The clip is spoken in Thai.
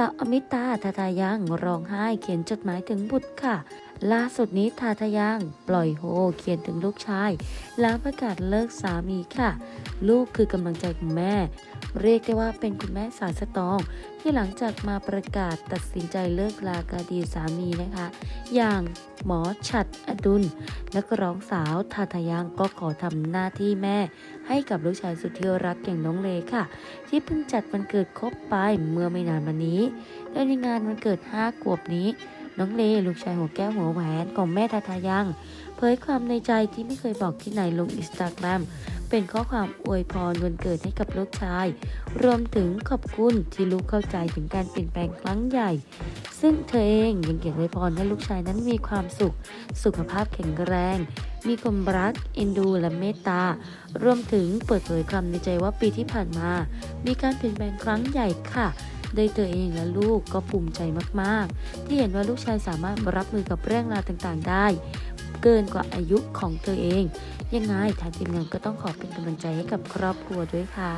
สาวอมิตาทาทายังร้องไห้เขียนจดหมายถึงบุตรค่ะ ล่าสุดนี้ทาทายังปล่อยโฮเขียนถึงลูกชาย หลังประกาศเลิกสามีค่ะ ลูกคือกำลังใจของแม่ เรียกได้ว่าเป็นคุณแม่สายสตอง ที่หลังจากมาประกาศตัดสินใจเลิกลากาดีสามีนะคะ อย่างหมอฉัดอดุล นักร้องสาวทาทยังก็ขอทำหน้าที่แม่ ให้กับลูกชายสุดที่รักอย่างน้องเลค่ะ ที่เพิ่งจัดวันเกิดครบไปเมื่อไม่นานมานี้โดยในงานวันเกิด 5 ขวบนี้ น้องเลลูกชายหัวแก้วหัวแหวนของแม่ทาทายัง เผยความในใจที่ไม่เคยบอกที่ไหนลงอินสตาแกรมเป็นข้อความอวยพรวันเกิดให้กับลูกชาย รวมถึงขอบคุณที่ลูกเข้าใจถึงการเปลี่ยนแปลงครั้งใหญ่ ซึ่งเธอเองยังเขียนอวยพรให้ลูกชายนั้นมีความสุข สุขภาพแข็งแรง มีความรักเอ็นดูและเมตตา รวมถึงเปิดเผยความในใจว่าปีที่ผ่านมา มีการเปลี่ยนแปลงครั้งใหญ่ค่ะ โดยตัวเองและลูกก็ภูมิใจมากๆ ที่เห็นว่าลูกชายสามารถรับมือกับเรื่องราวต่างๆ ได้ เกินกว่าอายุของตัวเอง ยังไงทางทีมงานก็ต้องขอเป็นกำลังใจให้กับครอบครัวด้วยค่ะ